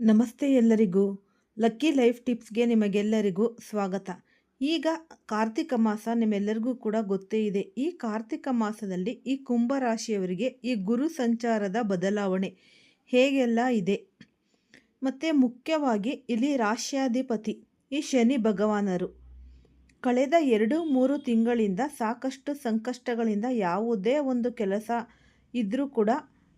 ನಮಸ್ತೆ ಎಲ್ಲರಿಗೂ. Lucky life ಟಿಪ್ಸ್ಗೆ ನಿಮಗೆಲ್ಲರಿಗೂ ಸ್ವಾಗತ. ಈಗ ಕಾರ್ತಿಕ ಮಾಸ ನಿಮ್ಮೆಲ್ಲರಿಗೂ ಕೂಡ ಗೊತ್ತೇ ಇದೆ. ಈ ಕಾರ್ತಿಕ ಮಾಸದಲ್ಲಿ ಈ ಕುಂಭರಾಶಿಯವರಿಗೆ ಈ ಗುರು ಸಂಚಾರದ ಬದಲಾವಣೆ ಹೇಗೆಲ್ಲ ಇದೆ? ಮತ್ತು ಮುಖ್ಯವಾಗಿ ಇಲ್ಲಿ ರಾಶ್ಯಾಧಿಪತಿ, ಈ ಶನಿ ಭಗವಾನರು ಕಳೆದ ಎರಡು ಮೂರು ತಿಂಗಳಿಂದ ಸಾಕಷ್ಟು ಸಂಕಷ್ಟಗಳಿಂದ ಯಾವುದೇ ಒಂದು ಕೆಲಸ ಇದ್ದರೂ ಕೂಡ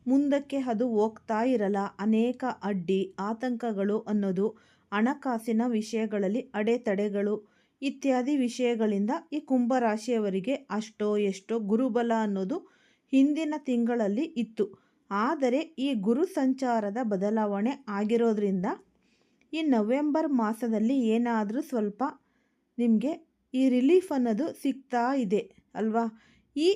ಮುಂದಕ್ಕೆ ಅದು ಹೋಗ್ತಾ ಇರಲ್ಲ. ಅನೇಕ ಅಡ್ಡಿ, ಆತಂಕಗಳು ಅನ್ನೋದು ಹಣಕಾಸಿನ ವಿಷಯಗಳಲ್ಲಿ ಅಡೆತಡೆಗಳು ಇತ್ಯಾದಿ ವಿಷಯಗಳಿಂದ ಈ ಕುಂಭರಾಶಿಯವರಿಗೆ ಅಷ್ಟೋ ಎಷ್ಟೋ ಗುರುಬಲ ಅನ್ನೋದು ಹಿಂದಿನ ತಿಂಗಳಲ್ಲಿ ಇತ್ತು. ಆದರೆ ಈ ಗುರು ಸಂಚಾರದ ಬದಲಾವಣೆ ಆಗಿರೋದ್ರಿಂದ ಈ ನವೆಂಬರ್ ಮಾಸದಲ್ಲಿ ಏನಾದರೂ ಸ್ವಲ್ಪ ನಿಮಗೆ ಈ ರಿಲೀಫ್ ಅನ್ನೋದು ಸಿಗ್ತಾ ಇದೆ ಅಲ್ವಾ? ಈ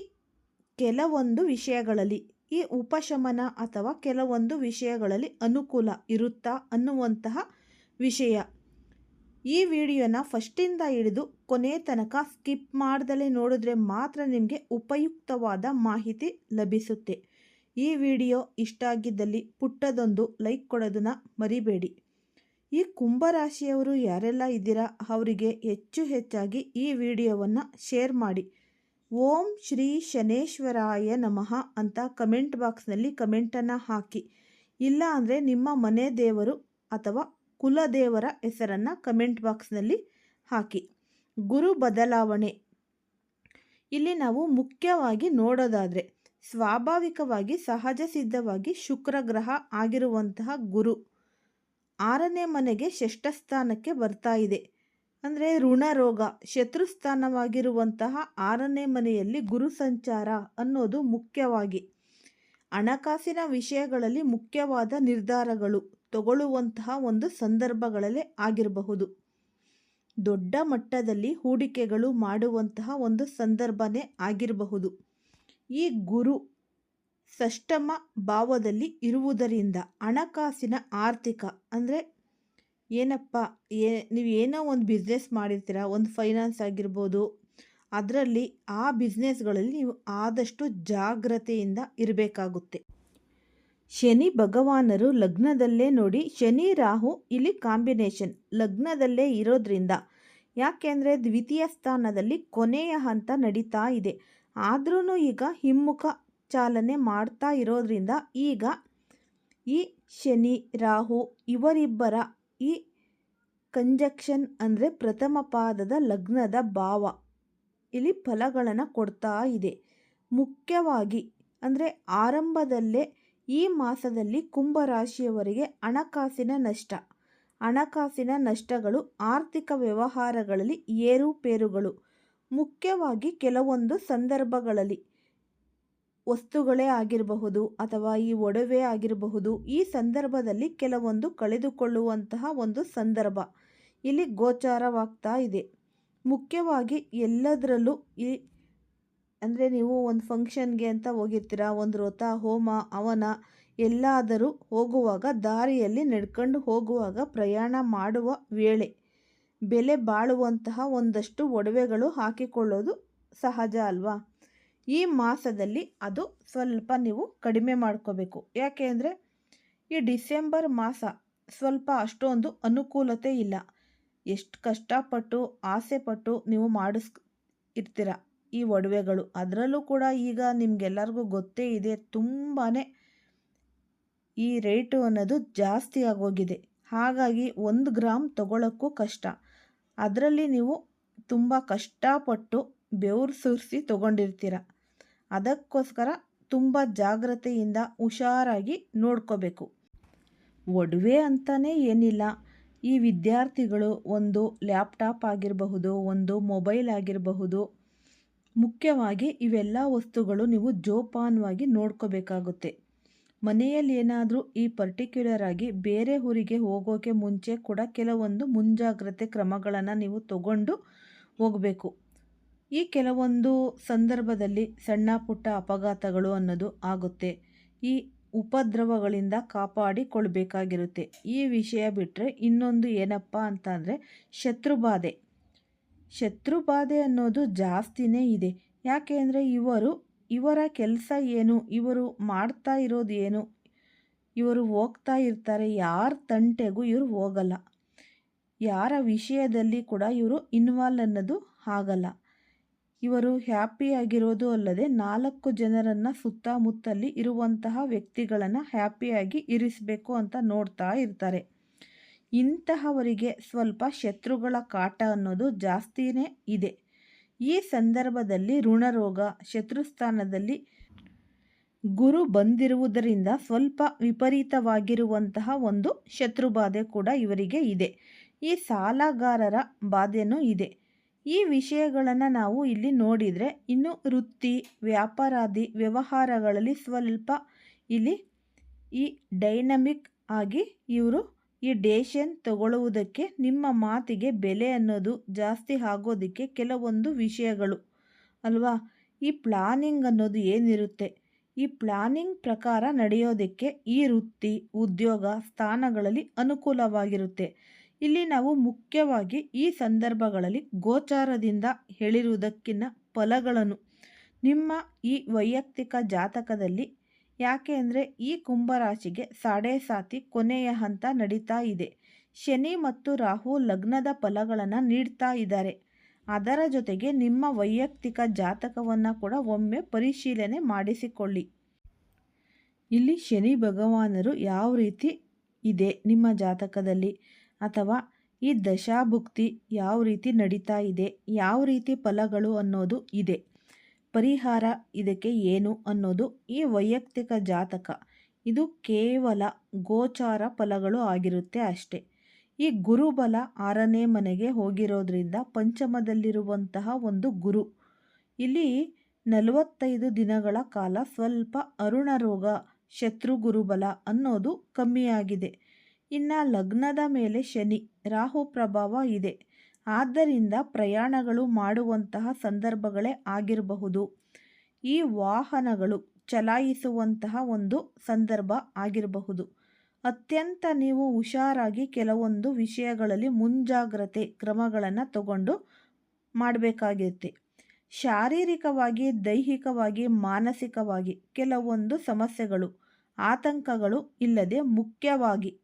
ಕೆಲವೊಂದು ವಿಷಯಗಳಲ್ಲಿ ಈ ಉಪಶಮನ ಅಥವಾ ಕೆಲವೊಂದು ವಿಷಯಗಳಲ್ಲಿ ಅನುಕೂಲ ಇರುತ್ತಾ ಅನ್ನುವಂತಹ ವಿಷಯ. ಈ ವಿಡಿಯೋನ ಫಸ್ಟಿಂದ ಹಿಡಿದು ಕೊನೆ ತನಕ ಸ್ಕಿಪ್ ಮಾಡ್ದಲೇ ನೋಡಿದ್ರೆ ಮಾತ್ರ ನಿಮಗೆ ಉಪಯುಕ್ತವಾದ ಮಾಹಿತಿ ಲಭಿಸುತ್ತೆ. ಈ ವಿಡಿಯೋ ಇಷ್ಟ ಆಗಿದ್ದಲ್ಲಿ ಪುಟ್ಟದೊಂದು ಲೈಕ್ ಕೊಡೋದನ್ನು ಮರಿಬೇಡಿ. ಈ ಕುಂಭರಾಶಿಯವರು ಯಾರೆಲ್ಲ ಇದ್ದೀರಾ, ಅವರಿಗೆ ಹೆಚ್ಚು ಹೆಚ್ಚಾಗಿ ಈ ವಿಡಿಯೋವನ್ನು ಶೇರ್ ಮಾಡಿ. ಓಂ ಶ್ರೀ ಶನೇಶ್ವರಾಯ ನಮಃ ಅಂತ ಕಮೆಂಟ್ ಬಾಕ್ಸ್ನಲ್ಲಿ ಕಮೆಂಟನ್ನು ಹಾಕಿ. ಇಲ್ಲ ಅಂದರೆ ನಿಮ್ಮ ಮನೆ ದೇವರು ಅಥವಾ ಕುಲದೇವರ ಹೆಸರನ್ನು ಕಮೆಂಟ್ ಬಾಕ್ಸ್ನಲ್ಲಿ ಹಾಕಿ. ಗುರು ಬದಲಾವಣೆ. ಇಲ್ಲಿ ನಾವು ಮುಖ್ಯವಾಗಿ ನೋಡೋದಾದರೆ ಸ್ವಾಭಾವಿಕವಾಗಿ ಸಹಜ ಸಿದ್ಧವಾಗಿ ಶುಕ್ರ ಗ್ರಹ ಆಗಿರುವಂತಹ ಗುರು ಆರನೇ ಮನೆಗೆ ಷಷ್ಠಸ್ಥಾನಕ್ಕೆ ಬರ್ತಾ ಇದೆ. ಅಂದರೆ ಋಣರೋಗ ಶತ್ರುಸ್ಥಾನವಾಗಿರುವಂತಹ ಆರನೇ ಮನೆಯಲ್ಲಿ ಗುರು ಸಂಚಾರ ಅನ್ನೋದು ಮುಖ್ಯವಾಗಿ. ಹಣಕಾಸಿನ ವಿಷಯಗಳಲ್ಲಿ ಮುಖ್ಯವಾದ ನಿರ್ಧಾರಗಳು ತಗೊಳ್ಳುವಂತಹ ಒಂದು ಸಂದರ್ಭಗಳಲ್ಲಿ ಆಗಿರಬಹುದು. ದೊಡ್ಡ ಮಟ್ಟದಲ್ಲಿ ಹೂಡಿಕೆಗಳು ಮಾಡುವಂತಹ ಒಂದು ಸಂದರ್ಭನೇ ಆಗಿರಬಹುದು. ಈ ಗುರು ಸಷ್ಟಮ ಭಾವದಲ್ಲಿ ಇರುವುದರಿಂದ ಹಣಕಾಸಿನ ಆರ್ಥಿಕ ಅಂದರೆ ಏನಪ್ಪ, ಏ, ನೀವು ಏನೋ ಒಂದು ಬಿಸ್ನೆಸ್ ಮಾಡಿರ್ತೀರ, ಒಂದು ಫೈನಾನ್ಸ್ ಆಗಿರ್ಬೋದು, ಅದರಲ್ಲಿ ಆ ಬಿಸ್ನೆಸ್ಗಳಲ್ಲಿ ನೀವು ಆದಷ್ಟು ಜಾಗ್ರತೆಯಿಂದ ಇರಬೇಕಾಗುತ್ತೆ. ಶನಿ ಭಗವಾನರು ಲಗ್ನದಲ್ಲೇ ನೋಡಿ, ಶನಿ, ರಾಹು ಇಲ್ಲಿ ಕಾಂಬಿನೇಷನ್ ಲಗ್ನದಲ್ಲೇ ಇರೋದ್ರಿಂದ, ಯಾಕೆಂದರೆ ದ್ವಿತೀಯ ಸ್ಥಾನದಲ್ಲಿ ಕೊನೆಯ ಹಂತ ನಡೀತಾ ಇದೆ. ಆದ್ರೂ ಈಗ ಹಿಮ್ಮುಖ ಚಾಲನೆ ಮಾಡ್ತಾ ಇರೋದ್ರಿಂದ ಈಗ ಈ ಶನಿ, ರಾಹು ಇವರಿಬ್ಬರ ಈ ಕಂಜಕ್ಷನ್ ಅಂದರೆ ಪ್ರಥಮ ಪಾದದ ಲಗ್ನದ ಭಾವ. ಇಲ್ಲಿ ಫಲಗಳನ್ನು ಕೊಡ್ತಾ ಇದೆ. ಮುಖ್ಯವಾಗಿ ಅಂದರೆ ಆರಂಭದಲ್ಲೇ ಈ ಮಾಸದಲ್ಲಿ ಕುಂಭರಾಶಿಯವರಿಗೆ ಹಣಕಾಸಿನ ನಷ್ಟ. ಹಣಕಾಸಿನ ನಷ್ಟಗಳು ಆರ್ಥಿಕ ವ್ಯವಹಾರಗಳಲ್ಲಿ ಏರುಪೇರುಗಳು. ಮುಖ್ಯವಾಗಿ ಕೆಲವೊಂದು ಸಂದರ್ಭಗಳಲ್ಲಿ ವಸ್ತುಗಳೇ ಆಗಿರಬಹುದು ಅಥವಾ ಈ ಒಡವೆ ಆಗಿರಬಹುದು, ಈ ಸಂದರ್ಭದಲ್ಲಿ ಕೆಲವೊಂದು ಕಳೆದುಕೊಳ್ಳುವಂತಹ ಒಂದು ಸಂದರ್ಭ. ಇಲ್ಲಿ ಗೋಚಾರವಾಗ್ತಾ ಇದೆ. ಮುಖ್ಯವಾಗಿ ಎಲ್ಲದರಲ್ಲೂ ಈ, ಅಂದರೆ ನೀವು ಒಂದು ಫಂಕ್ಷನ್ಗೆ ಅಂತ ಹೋಗಿರ್ತೀರಾ, ಒಂದು ವ್ರತ, ಹೋಮ, ಅವನ ಎಲ್ಲಾದರೂ ಹೋಗುವಾಗ, ದಾರಿಯಲ್ಲಿ ನಡ್ಕೊಂಡು ಹೋಗುವಾಗ ಪ್ರಯಾಣ ಮಾಡುವ ವೇಳೆ ಬೆಲೆ ಬಾಳುವಂತಹ ಒಂದಷ್ಟು ಒಡವೆಗಳು ಹಾಕಿಕೊಳ್ಳೋದು ಸಹಜ ಅಲ್ವಾ? ಈ ಮಾಸದಲ್ಲಿ ಅದು ಸ್ವಲ್ಪ ನೀವು ಕಡಿಮೆ ಮಾಡ್ಕೋಬೇಕು. ಯಾಕೆ ಅಂದರೆ ಈ ಡಿಸೆಂಬರ್ ಮಾಸ ಸ್ವಲ್ಪ ಅಷ್ಟೊಂದು ಅನುಕೂಲತೆ ಇಲ್ಲ. ಎಷ್ಟು ಕಷ್ಟಪಟ್ಟು, ಆಸೆಪಟ್ಟು ನೀವು ಮಾಡಿಸ್ ಇರ್ತೀರ ಈ ಒಡವೆಗಳು. ಅದರಲ್ಲೂ ಕೂಡ ಈಗ ನಿಮಗೆಲ್ಲರಿಗೂ ಗೊತ್ತೇ ಇದೆ ತುಂಬಾ ಈ ರೇಟು ಅನ್ನೋದು ಜಾಸ್ತಿ ಆಗೋಗಿದೆ. ಹಾಗಾಗಿ ಒಂದು ಗ್ರಾಮ್ ತಗೊಳ್ಳೋಕ್ಕೂ ಕಷ್ಟ. ಅದರಲ್ಲಿ ನೀವು ತುಂಬ ಕಷ್ಟಪಟ್ಟು ಬೆವರು ಸುರಿಸಿ ತೊಗೊಂಡಿರ್ತೀರ. ಅದಕ್ಕೋಸ್ಕರ ತುಂಬ ಜಾಗ್ರತೆಯಿಂದ ಹುಷಾರಾಗಿ ನೋಡ್ಕೋಬೇಕು. ಒಡವೆ ಅಂತಲೇ ಏನಿಲ್ಲ. ಈ ವಿದ್ಯಾರ್ಥಿಗಳು ಒಂದು ಲ್ಯಾಪ್ಟಾಪ್ ಆಗಿರಬಹುದು, ಒಂದು ಮೊಬೈಲ್ ಆಗಿರಬಹುದು, ಮುಖ್ಯವಾಗಿ ಇವೆಲ್ಲ ವಸ್ತುಗಳು ನೀವು ಜೋಪಾನವಾಗಿ ನೋಡ್ಕೋಬೇಕಾಗುತ್ತೆ. ಮನೆಯಲ್ಲಿ ಏನಾದರೂ ಈ ಪರ್ಟಿಕ್ಯುಲರ್ ಆಗಿ ಬೇರೆ ಊರಿಗೆ ಹೋಗೋಕೆ ಮುಂಚೆ ಕೂಡ ಕೆಲವೊಂದು ಮುಂಜಾಗ್ರತೆ ಕ್ರಮಗಳನ್ನು ನೀವು ತಗೊಂಡು ಹೋಗಬೇಕು. ಈ ಕೆಲವೊಂದು ಸಂದರ್ಭದಲ್ಲಿ ಸಣ್ಣ ಪುಟ್ಟ ಅಪಘಾತಗಳು ಅನ್ನೋದು ಆಗುತ್ತೆ. ಈ ಉಪದ್ರವಗಳಿಂದ ಕಾಪಾಡಿಕೊಳ್ಬೇಕಾಗಿರುತ್ತೆ. ಈ ವಿಷಯ ಬಿಟ್ಟರೆ ಇನ್ನೊಂದು ಏನಪ್ಪ ಅಂತ ಅಂದರೆ ಶತ್ರುಬಾಧೆ. ಶತ್ರುಬಾಧೆ ಅನ್ನೋದು ಜಾಸ್ತಿನೇ ಇದೆ. ಯಾಕೆ ಅಂದರೆ ಇವರು, ಇವರ ಕೆಲಸ ಏನು, ಇವರು ಮಾಡ್ತಾ ಇರೋದು ಏನು, ಇವರು ಹೋಗ್ತಾ ಇರ್ತಾರೆ, ಯಾರ ತಂಟೆಗೂ ಇವರು ಹೋಗಲ್ಲ. ಯಾರ ವಿಷಯದಲ್ಲಿ ಕೂಡ ಇವರು ಇನ್ವಾಲ್ವ್ ಅನ್ನೋದು ಆಗಲ್ಲ. ಇವರು ಹ್ಯಾಪಿಯಾಗಿರೋದು ಅಲ್ಲದೆ ನಾಲ್ಕು ಜನರನ್ನು ಸುತ್ತಮುತ್ತಲಿ ಇರುವಂತಹ ವ್ಯಕ್ತಿಗಳನ್ನು ಹ್ಯಾಪಿಯಾಗಿ ಇರಿಸಬೇಕು ಅಂತ ನೋಡ್ತಾ ಇರ್ತಾರೆ. ಇಂತಹವರಿಗೆ ಸ್ವಲ್ಪ ಶತ್ರುಗಳ ಕಾಟ ಅನ್ನೋದು ಜಾಸ್ತಿನೇ ಇದೆ. ಈ ಸಂದರ್ಭದಲ್ಲಿ ಋಣರೋಗ ಶತ್ರುಸ್ಥಾನದಲ್ಲಿ ಗುರು ಬಂದಿರುವುದರಿಂದ ಸ್ವಲ್ಪ ವಿಪರೀತವಾಗಿರುವಂತಹ ಒಂದು ಶತ್ರುಬಾಧೆ ಕೂಡ ಇವರಿಗೆ ಇದೆ. ಈ ಸಾಲಗಾರರ ಬಾಧೆನೂ ಇದೆ. ಈ ವಿಷಯಗಳನ್ನು ನಾವು ಇಲ್ಲಿ ನೋಡಿದರೆ ಇನ್ನು ವೃತ್ತಿ, ವ್ಯಾಪಾರಾದಿ ವ್ಯವಹಾರಗಳಲ್ಲಿ ಸ್ವಲ್ಪ ಇಲ್ಲಿ ಈ ಡೈನಮಿಕ್ ಆಗಿ ಇವರು ಈ ಡೇಷನ್ ತಗೊಳ್ಳುವುದಕ್ಕೆ ನಿಮ್ಮ ಮಾತಿಗೆ ಬೆಲೆ ಅನ್ನೋದು ಜಾಸ್ತಿ ಆಗೋದಕ್ಕೆ ಕೆಲವೊಂದು ವಿಷಯಗಳು, ಅಲ್ವಾ? ಈ ಪ್ಲಾನಿಂಗ್ ಅನ್ನೋದು ಏನಿರುತ್ತೆ? ಈ ಪ್ಲಾನಿಂಗ್ ಪ್ರಕಾರ ನಡೆಯೋದಕ್ಕೆ ಈ ವೃತ್ತಿ, ಉದ್ಯೋಗ ಸ್ಥಾನಗಳಲ್ಲಿ ಅನುಕೂಲವಾಗಿರುತ್ತೆ. ಇಲ್ಲಿ ನಾವು ಮುಖ್ಯವಾಗಿ ಈ ಸಂದರ್ಭಗಳಲ್ಲಿ ಗೋಚಾರದಿಂದ ಹೇಳಿರುವುದಕ್ಕಿನ್ನ ಫಲಗಳನ್ನು. ನಿಮ್ಮ ಈ ವೈಯಕ್ತಿಕ ಜಾತಕದಲ್ಲಿ ಯಾಕೆ ಅಂದರೆ ಈ ಕುಂಭರಾಶಿಗೆ ಸಾಡೆ ಸಾತಿ ಕೊನೆಯ ಹಂತ ನಡೀತಾ ಇದೆ. ಶನಿ ಮತ್ತು ರಾಹು ಲಗ್ನದ ಫಲಗಳನ್ನು ನೀಡ್ತಾ ಇದ್ದಾರೆ. ಅದರ ಜೊತೆಗೆ ನಿಮ್ಮ ವೈಯಕ್ತಿಕ ಜಾತಕವನ್ನು ಕೂಡ ಒಮ್ಮೆ ಪರಿಶೀಲನೆ ಮಾಡಿಸಿಕೊಳ್ಳಿ. ಇಲ್ಲಿ ಶನಿ ಭಗವಾನರು ಯಾವ ರೀತಿ ಇದೆ ನಿಮ್ಮ ಜಾತಕದಲ್ಲಿ? ಅಥವಾ ಈ ದಶಾಭುಕ್ತಿ ಯಾವ ರೀತಿ ನಡೀತಾ ಇದೆ, ಯಾವ ರೀತಿ ಫಲಗಳು ಅನ್ನೋದು ಇದೆ. ಪರಿಹಾರ ಇದಕ್ಕೆ ಏನು ಅನ್ನೋದು ಈ ವೈಯಕ್ತಿಕ ಜಾತಕ. ಇದು ಕೇವಲ ಗೋಚಾರ ಫಲಗಳು ಆಗಿರುತ್ತೆ ಅಷ್ಟೇ. ಈ ಗುರುಬಲ ಆರನೇ ಮನೆಗೆ ಹೋಗಿರೋದ್ರಿಂದ ಪಂಚಮದಲ್ಲಿರುವಂತಹ ಒಂದು ಗುರು. ಇಲ್ಲಿ ನಲವತ್ತೈದು ದಿನಗಳ ಕಾಲ ಸ್ವಲ್ಪ ಅರುಣ ರೋಗ ಶತ್ರು ಗುರುಬಲ ಅನ್ನೋದು ಕಮ್ಮಿಯಾಗಿದೆ. ಇನ್ನು ಲಗ್ನದ ಮೇಲೆ ಶನಿ, ರಾಹು ಪ್ರಭಾವ ಇದೆ. ಆದ್ದರಿಂದ ಪ್ರಯಾಣಗಳು ಮಾಡುವಂತಹ ಸಂದರ್ಭಗಳೇ ಆಗಿರಬಹುದು. ಈ ವಾಹನಗಳು ಚಲಾಯಿಸುವಂತಹ ಒಂದು ಸಂದರ್ಭ ಆಗಿರಬಹುದು. ಅತ್ಯಂತ ನೀವು ಹುಷಾರಾಗಿ ಕೆಲವೊಂದು ವಿಷಯಗಳಲ್ಲಿ ಮುಂಜಾಗ್ರತೆ ಕ್ರಮಗಳನ್ನು ತಗೊಂಡು ಮಾಡಬೇಕಾಗಿರುತ್ತೆ ಶಾರೀರಿಕವಾಗಿ, ದೈಹಿಕವಾಗಿ, ಮಾನಸಿಕವಾಗಿ ಕೆಲವೊಂದು ಸಮಸ್ಯೆಗಳು, ಆತಂಕಗಳು ಇಲ್ಲದೆ ಮುಖ್ಯವಾಗಿ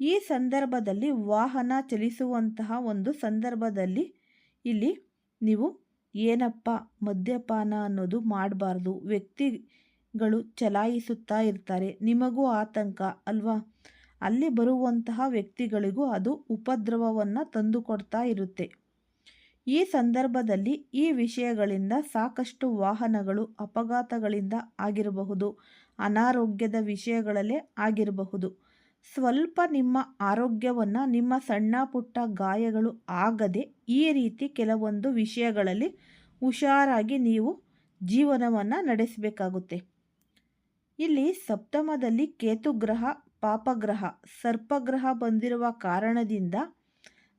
ಈ ಸಂದರ್ಭದಲ್ಲಿ ವಾಹನ ಚಲಿಸುವಂತಹ ಒಂದು ಸಂದರ್ಭದಲ್ಲಿ ಇಲ್ಲಿ ನೀವು ಏನಪ್ಪ ಮದ್ಯಪಾನ ಅನ್ನೋದು ಮಾಡಬಾರ್ದು. ವ್ಯಕ್ತಿಗಳು ಚಲಾಯಿಸುತ್ತಾ ಇರ್ತಾರೆ. ನಿಮಗೂ ಆತಂಕ ಅಲ್ವಾ? ಅಲ್ಲಿ ಬರುವಂತಹ ವ್ಯಕ್ತಿಗಳಿಗೂ ಅದು ಉಪದ್ರವವನ್ನು ತಂದುಕೊಡ್ತಾ ಇರುತ್ತೆ. ಈ ಸಂದರ್ಭದಲ್ಲಿ ಈ ವಿಷಯಗಳಿಂದ ಸಾಕಷ್ಟು ವಾಹನಗಳು ಅಪಘಾತಗಳಿಂದ ಆಗಿರಬಹುದು. ಅನಾರೋಗ್ಯದ ವಿಷಯಗಳಲ್ಲೇ ಆಗಿರಬಹುದು. ಸ್ವಲ್ಪ ನಿಮ್ಮ ಆರೋಗ್ಯವನ್ನು ನಿಮ್ಮ ಸಣ್ಣ ಪುಟ್ಟ ಗಾಯಗಳು ಆಗದೆ ಈ ರೀತಿ ಕೆಲವೊಂದು ವಿಷಯಗಳಲ್ಲಿ ಹುಷಾರಾಗಿ ನೀವು ಜೀವನವನ್ನು ನಡೆಸಬೇಕಾಗುತ್ತೆ. ಇಲ್ಲಿ ಸಪ್ತಮದಲ್ಲಿ ಕೇತುಗ್ರಹ ಪಾಪಗ್ರಹ ಸರ್ಪಗ್ರಹ ಬಂದಿರುವ ಕಾರಣದಿಂದ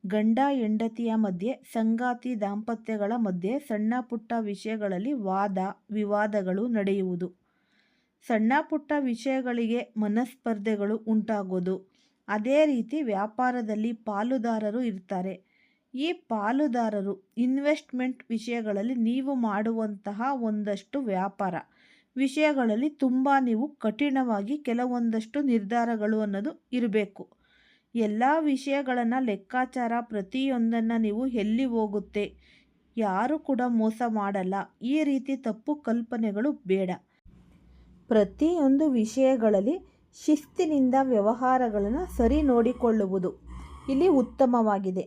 ಗಂಡ ಹೆಂಡತಿಯ ಮಧ್ಯೆ, ಸಂಗಾತಿ ದಾಂಪತ್ಯಗಳ ಮಧ್ಯೆ ಸಣ್ಣ ಪುಟ್ಟ ವಿಷಯಗಳಲ್ಲಿ ವಾದ, ವಿವಾದಗಳು ನಡೆಯುವುದು. ಸಣ್ಣ ಪುಟ್ಟ ವಿಷಯಗಳಿಗೆ ಮನಸ್ಪರ್ಧೆಗಳು ಉಂಟಾಗೋದು. ಅದೇ ರೀತಿ ವ್ಯಾಪಾರದಲ್ಲಿ ಪಾಲುದಾರರು ಇರ್ತಾರೆ. ಈ ಪಾಲುದಾರರು ಇನ್ವೆಸ್ಟ್ಮೆಂಟ್ ವಿಷಯಗಳಲ್ಲಿ ನೀವು ಮಾಡುವಂತಹ ಒಂದಷ್ಟು ವ್ಯಾಪಾರ. ವಿಷಯಗಳಲ್ಲಿ ತುಂಬ ನೀವು ಕಠಿಣವಾಗಿ ಕೆಲವೊಂದಷ್ಟು ನಿರ್ಧಾರಗಳು ಅನ್ನೋದು ಇರಬೇಕು. ಎಲ್ಲ ವಿಷಯಗಳನ್ನು ಲೆಕ್ಕಾಚಾರ ಪ್ರತಿಯೊಂದನ್ನು ನೀವು ಎಲ್ಲಿ ಹೋಗುತ್ತೆ, ಯಾರು ಕೂಡ ಮೋಸ ಮಾಡಲ್ಲ. ಈ ರೀತಿ ತಪ್ಪು ಕಲ್ಪನೆಗಳು ಬೇಡ. ಪ್ರತಿಯೊಂದು ವಿಷಯಗಳಲ್ಲಿ ಶಿಸ್ತಿನಿಂದ ವ್ಯವಹಾರಗಳನ್ನು ಸರಿ ನೋಡಿಕೊಳ್ಳುವುದು ಇಲ್ಲಿ ಉತ್ತಮವಾಗಿದೆ.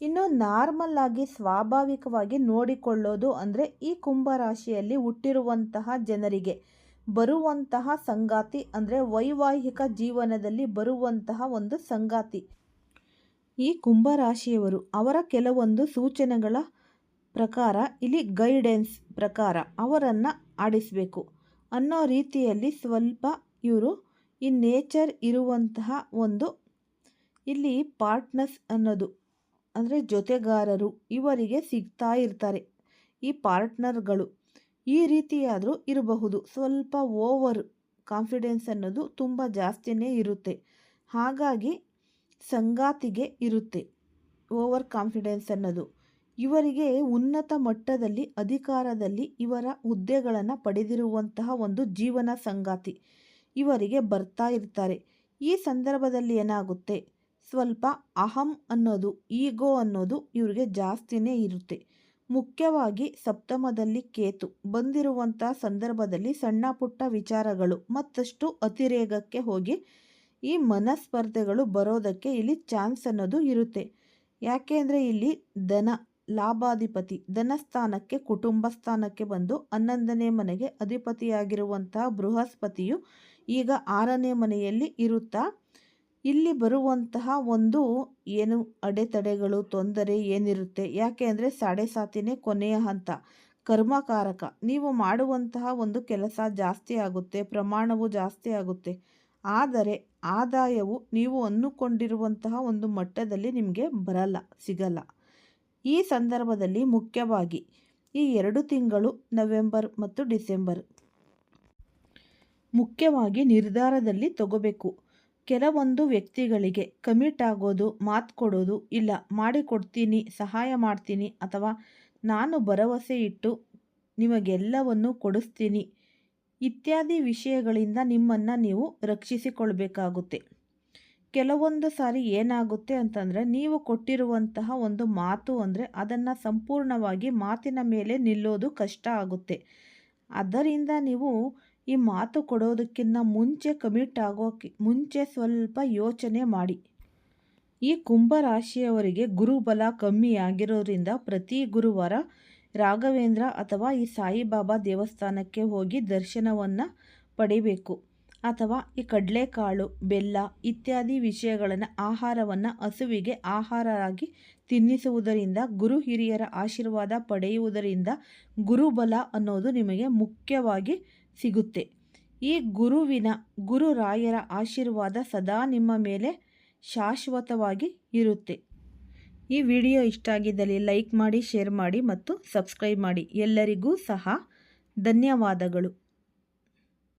ಇನ್ನು ನಾರ್ಮಲ್ ಆಗಿ ಸ್ವಾಭಾವಿಕವಾಗಿ ನೋಡಿಕೊಳ್ಳೋದು ಅಂದರೆ ಈ ಕುಂಭರಾಶಿಯಲ್ಲಿ ಹುಟ್ಟಿರುವಂತಹ ಜನರಿಗೆ ಬರುವಂತಹ ಸಂಗಾತಿ ಅಂದರೆ ವೈವಾಹಿಕ ಜೀವನದಲ್ಲಿ ಬರುವಂತಹ ಒಂದು ಸಂಗಾತಿ. ಈ ಕುಂಭರಾಶಿಯವರು ಅವರ ಕೆಲವೊಂದು ಸೂಚನೆಗಳ ಪ್ರಕಾರ, ಇಲ್ಲಿ ಗೈಡೆನ್ಸ್ ಪ್ರಕಾರ ಅವರನ್ನು ಆಡಿಸಬೇಕು. ಅನ್ನೋ ರೀತಿಯಲ್ಲಿ ಸ್ವಲ್ಪ ಇವರು ಈ ನೇಚರ್ ಇರುವಂತಹ ಒಂದು ಇಲ್ಲಿ ಪಾರ್ಟ್ನರ್ಸ್ ಅನ್ನೋದು, ಅಂದರೆ ಜೊತೆಗಾರರು ಇವರಿಗೆ ಸಿಗ್ತಾ ಇರ್ತಾರೆ. ಈ ಪಾರ್ಟ್ನರ್ಗಳು ಈ ರೀತಿಯಾದರೂ ಇರಬಹುದು. ಸ್ವಲ್ಪ ಓವರ್ ಕಾನ್ಫಿಡೆನ್ಸ್ ಅನ್ನೋದು ತುಂಬ ಜಾಸ್ತಿನೇ ಇರುತ್ತೆ. ಹಾಗಾಗಿ ಸಂಗಾತಿಗೆ ಇರುತ್ತೆ ಓವರ್ ಕಾನ್ಫಿಡೆನ್ಸ್ ಅನ್ನೋದು. ಇವರಿಗೆ ಉನ್ನತ ಮಟ್ಟದಲ್ಲಿ, ಅಧಿಕಾರದಲ್ಲಿ ಇವರ ಹುದ್ದೆಗಳನ್ನು ಪಡೆದಿರುವಂತಹ ಒಂದು ಜೀವನ ಸಂಗಾತಿ ಇವರಿಗೆ ಬರ್ತಾ ಇರ್ತಾರೆ. ಈ ಸಂದರ್ಭದಲ್ಲಿ ಏನಾಗುತ್ತೆ? ಸ್ವಲ್ಪ ಅಹಂ ಅನ್ನೋದು, ಈಗೋ ಅನ್ನೋದು ಇವರಿಗೆ ಜಾಸ್ತಿನೇ ಇರುತ್ತೆ. ಮುಖ್ಯವಾಗಿ ಸಪ್ತಮದಲ್ಲಿ ಕೇತು ಬಂದಿರುವಂಥ ಸಂದರ್ಭದಲ್ಲಿ ಸಣ್ಣ ಪುಟ್ಟ ವಿಚಾರಗಳು ಮತ್ತಷ್ಟು ಅತಿರೇಗಕ್ಕೆ ಹೋಗಿ ಈ ಮನಸ್ಪರ್ಧೆಗಳು ಬರೋದಕ್ಕೆ ಇಲ್ಲಿ ಚಾನ್ಸ್ ಅನ್ನೋದು ಇರುತ್ತೆ. ಯಾಕೆ ಇಲ್ಲಿ ಧನ ಲಾಭಾಧಿಪತಿ ಧನಸ್ಥಾನಕ್ಕೆ ಕುಟುಂಬ ಸ್ಥಾನಕ್ಕೆ ಬಂದು ಹನ್ನೊಂದನೇ ಮನೆಗೆ ಅಧಿಪತಿಯಾಗಿರುವಂತಹ ಬೃಹಸ್ಪತಿಯು ಈಗ ಆರನೇ ಮನೆಯಲ್ಲಿ ಇರುತ್ತಾ, ಇಲ್ಲಿ ಬರುವಂತಹ ಒಂದು ಏನು ಅಡೆತಡೆಗಳು, ತೊಂದರೆ ಏನಿರುತ್ತೆ? ಯಾಕೆ ಅಂದರೆ ಸಾಡೆ ಸಾತಿನೇ ಕೊನೆಯ ಹಂತ, ಕರ್ಮಕಾರಕ. ನೀವು ಮಾಡುವಂತಹ ಒಂದು ಕೆಲಸ ಜಾಸ್ತಿ ಆಗುತ್ತೆ, ಪ್ರಮಾಣವು ಜಾಸ್ತಿ ಆಗುತ್ತೆ. ಆದರೆ ಆದಾಯವು ನೀವು ಅಂದುಕೊಂಡಿರುವಂತಹ ಒಂದು ಮಟ್ಟದಲ್ಲಿ ನಿಮಗೆ ಬರಲ್ಲ, ಸಿಗಲ್ಲ. ಈ ಸಂದರ್ಭದಲ್ಲಿ ಮುಖ್ಯವಾಗಿ ಈ ಎರಡು ತಿಂಗಳು ನವೆಂಬರ್ ಮತ್ತು ಡಿಸೆಂಬರ್. ಮುಖ್ಯವಾಗಿ ನಿರ್ಧಾರದಲ್ಲಿ ತಗೋಬೇಕು. ಕೆಲವೊಂದು ವ್ಯಕ್ತಿಗಳಿಗೆ ಕಮಿಟ್ ಆಗೋದು, ಮಾತು ಕೊಡೋದು ಇಲ್ಲ ಮಾಡಿಕೊಡ್ತೀನಿ ಸಹಾಯ ಮಾಡ್ತೀನಿ ಅಥವಾ ನಾನು ಭರವಸೆ ಇಟ್ಟು ನಿಮಗೆಲ್ಲವನ್ನು ಕೊಡಿಸ್ತೀನಿ ಇತ್ಯಾದಿ ವಿಷಯಗಳಿಂದ ನಿಮ್ಮನ್ನು ನೀವು ರಕ್ಷಿಸಿಕೊಳ್ಬೇಕಾಗುತ್ತೆ. ಕೆಲವೊಂದು ಸಾರಿ ಏನಾಗುತ್ತೆ ಅಂತಂದರೆ ನೀವು ಕೊಟ್ಟಿರುವಂತಹ ಒಂದು ಮಾತು ಅಂದರೆ ಅದನ್ನು ಸಂಪೂರ್ಣವಾಗಿ ಮಾತಿನ ಮೇಲೆ ನಿಲ್ಲೋದು ಕಷ್ಟ ಆಗುತ್ತೆ. ಅದರಿಂದ ನೀವು ಈ ಮಾತು ಕೊಡೋದಕ್ಕಿಂತ ಮುಂಚೆ ಕಮಿಟ್ ಆಗೋಕ್ಕೆ ಮುಂಚೆ ಸ್ವಲ್ಪ ಯೋಚನೆ ಮಾಡಿ. ಈ ಕುಂಭರಾಶಿಯವರಿಗೆ ಗುರುಬಲ ಕಮ್ಮಿ ಆಗಿರೋದ್ರಿಂದ ಪ್ರತಿ ಗುರುವಾರ ರಾಘವೇಂದ್ರ ಅಥವಾ ಈ ಸಾಯಿಬಾಬಾ ದೇವಸ್ಥಾನಕ್ಕೆ ಹೋಗಿ ದರ್ಶನವನ್ನು ಪಡಿಬೇಕು. ಅಥವಾ ಈ ಕಡಲೆಕಾಳು, ಬೆಲ್ಲ ಇತ್ಯಾದಿ ವಿಷಯಗಳನ್ನು ಆಹಾರವನ್ನು ಹಸುವಿಗೆ ಆಹಾರವಾಗಿ ತಿನ್ನಿಸುವುದರಿಂದ, ಗುರು ಹಿರಿಯರ ಆಶೀರ್ವಾದ ಪಡೆಯುವುದರಿಂದ ಗುರುಬಲ ಅನ್ನೋದು ನಿಮಗೆ ಮುಖ್ಯವಾಗಿ ಸಿಗುತ್ತೆ. ಈ ಗುರುವಿನ ಗುರುರಾಯರ ಆಶೀರ್ವಾದ ಸದಾ ನಿಮ್ಮ ಮೇಲೆ ಶಾಶ್ವತವಾಗಿ ಇರುತ್ತೆ. ಈ ವಿಡಿಯೋ ಇಷ್ಟ ಆಗಿದ್ದಲ್ಲಿ ಲೈಕ್ ಮಾಡಿ, ಶೇರ್ ಮಾಡಿ ಮತ್ತು ಸಬ್ಸ್ಕ್ರೈಬ್ ಮಾಡಿ. ಎಲ್ಲರಿಗೂ ಸಹ ಧನ್ಯವಾದಗಳು.